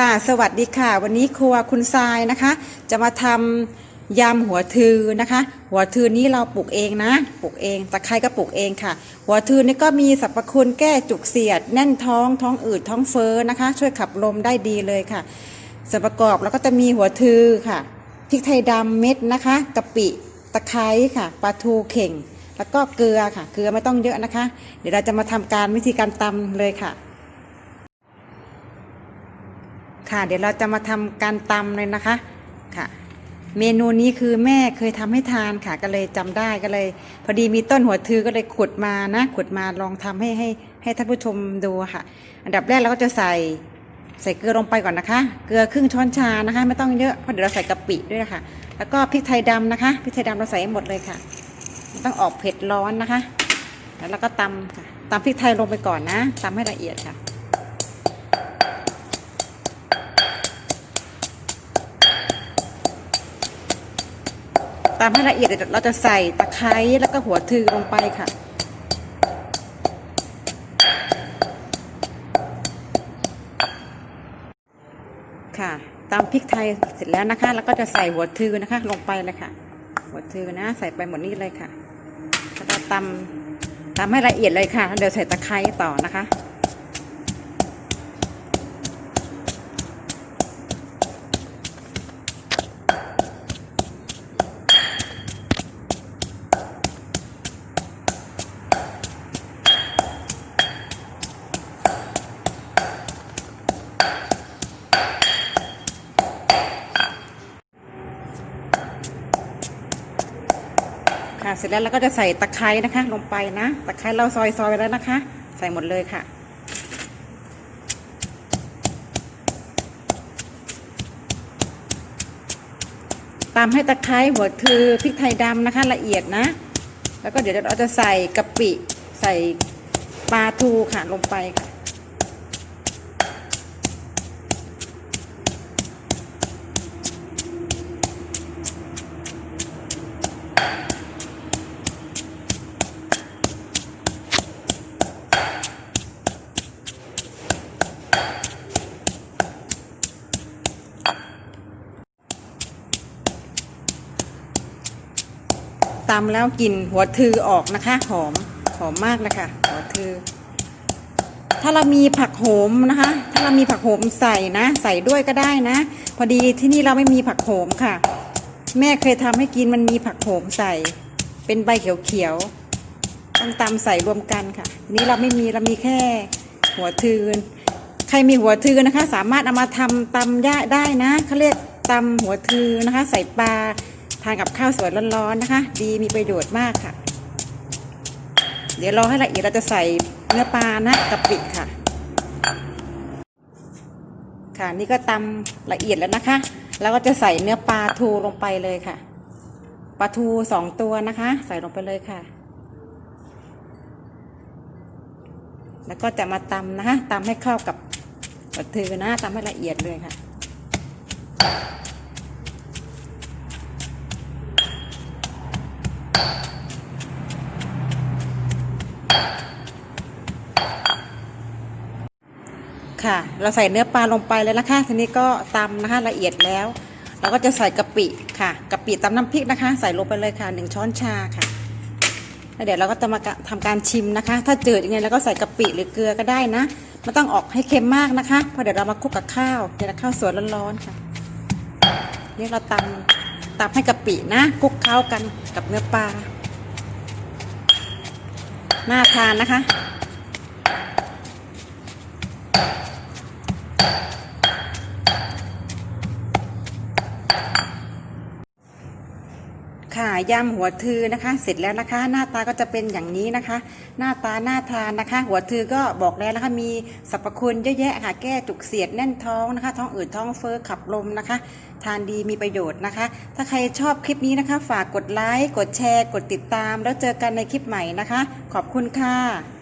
ค่ะ สวัสดีค่ะ วันนี้ครัวคุณทรายนะคะ จะมาทำยำหัวทือนะคะ หัวทือนี้เราปลูกเองนะ ปลูกเองตะไคร้ก็ปลูกเองค่ะ หัวทือนี่ก็มีสรรพคุณแก้จุกเสียด แน่นท้องท้องอืดท้องเฟ้อนะคะ ช่วยขับลมได้ดีเลยค่ะส่วนประกอบแล้วก็จะมีหัวทือค่ะพริกไทยดำเม็ดนะคะกะปิตะไคร้ค่ะปลาทูเข่ง แล้วก็เกลือค่ะ เกลือไม่ต้องเยอะนะคะ เดี๋ยวเราจะมาทำการวิธีการตำเลยค่ะ ค่ะ เดี๋ยวเราจะมาทำการตำเลยนะคะค่ะ เมนูนี้คือแม่เคยทำให้ทานค่ะ ก็เลยจำได้ก็เลย พอดีมีต้นหัวทือก็เลยขุดมานะขุดมาลองทำให้ให้ให้ท่านผู้ชมดูค่ะ อันดับแรกเราก็จะใส่ใส่เกลือลงไปก่อนนะคะ เกลือครึ่งช้อนชานะคะ ไม่ต้องเยอะเพราะเดี๋ยวเราใส่กะปิด้วยนะคะแล้วก็พริกไทยดำนะคะพริกไทยดำเราใส่ให้หมดเลยค่ะมันต้องออกเผ็ดร้อนนะคะ แล้วเราก็ตำค่ะตำพริกไทยลงไปก่อนนะตำให้ละเอียดค่ะามให้ละเอียดเดี๋ยเราจะใส่ตะไคร้แล้วก็หัวทือลงไปค่ะ ค่ะตามพริกไทยเสร็จแล้วนะคะ แล้วก็จะใส่หัวทือนะคะ ลงไปเลยค่ะ หัวทือนะ ใส่ไปหมดนี้เลยค่ะแล้วก็ตำตำให้ละเอียดเลยค่ะ เดี๋ยวใส่ตะไคร้ต่อนะคะ เสร็จแล้วเราก็จะใส่ตะไคร้นะคะ ลงไปนะตะไคร้เราซอยซอยไปแล้วนะคะ ใส่หมดเลยค่ะ ตามให้ตะไคร้หัวคือพริกไทยดำนะคะละเอียดนะ แล้วก็เดี๋ยวเราจะใส่กะปิ ใส่ปลาทูค่ะลงไปค่ะำแล้วกลิ่นหัวทือออกนะคะ หอมหอมมากนะคะหัวทือ ถ้าเรามีผักโหมนะคะ ถ้าเรามีผักโหมใส่นะ ใส่ด้วยก็ได้นะ พอดีที่นี่เราไม่มีผักโหมค่ะ แม่เคยทำให้กินมันมีผักโหมใส่ เป็นใบเขียวๆต้องตำใส่รวมกันค่ะทีนี้เราไม่มีเรามีแค่หัวทือใครมีหัวทือนะคะ สามารถเอามาทำตำย่าได้นะเขาเรียกตำหัวทือนะคะ ใส่ปลา ทานกับข้าวสวยร้อนๆนะคะ ดีมีประโยชน์มากค่ะ เดี๋ยวรอให้ละเอียดเราจะใส่เนื้อปลานะกะปิค่ะ ค่ะนี่ก็ตำละเอียดแล้วนะคะ แล้วก็จะใส่เนื้อปลาทูลงไปเลยค่ะปลาทูสองตัวนะคะ ใส่ลงไปเลยค่ะ แล้วก็จะมาตำนะคะตำให้เข้ากับปลาทูนะตำให้ละเอียดเลยค่ะ ค่ะ เราใส่เนื้อปลาลงไปแล้วนะคะ ทีนี้ก็ตำนะคะละเอียดแล้ว เราก็จะใส่กะปิค่ะ กะปิตำน้ำพริกนะคะ ใส่ลงไปเลยค่ะหนึ่งช้อนชาค่ะแล้วเดี๋ยวเราก็จะมาทำการชิมนะคะ ถ้าเจืดยังไงเราก็ใส่กะปิหรือเกลือก็ได้นะไม่ต้องออกให้เค็มมากนะคะเพราะเดี๋ยวเรามาคลุกกับข้าวเดี๋ยวข้าวสวยร้อนๆค่ะ นี่เราตำ ตับให้กะปินะคลุกเข้ากันกับเนื้อปลาน่าทานนะคะ ยำหัวทือนะคะ เสร็จแล้วนะคะ หน้าตาก็จะเป็นอย่างนี้นะคะ หน้าตาน่าทานนะคะ หัวทือก็บอกแล้วนะคะมีสรรพคุณเยอะแยะค่ะแก้จุกเสียดแน่นท้องนะคะ ท้องอืดท้องเฟ้อขับลมนะคะ ทานดีมีประโยชน์นะคะ ถ้าใครชอบคลิปนี้นะคะ ฝากกดไลค์กดแชร์ กดติดตาม แล้วเจอกันในคลิปใหม่นะคะ ขอบคุณค่ะ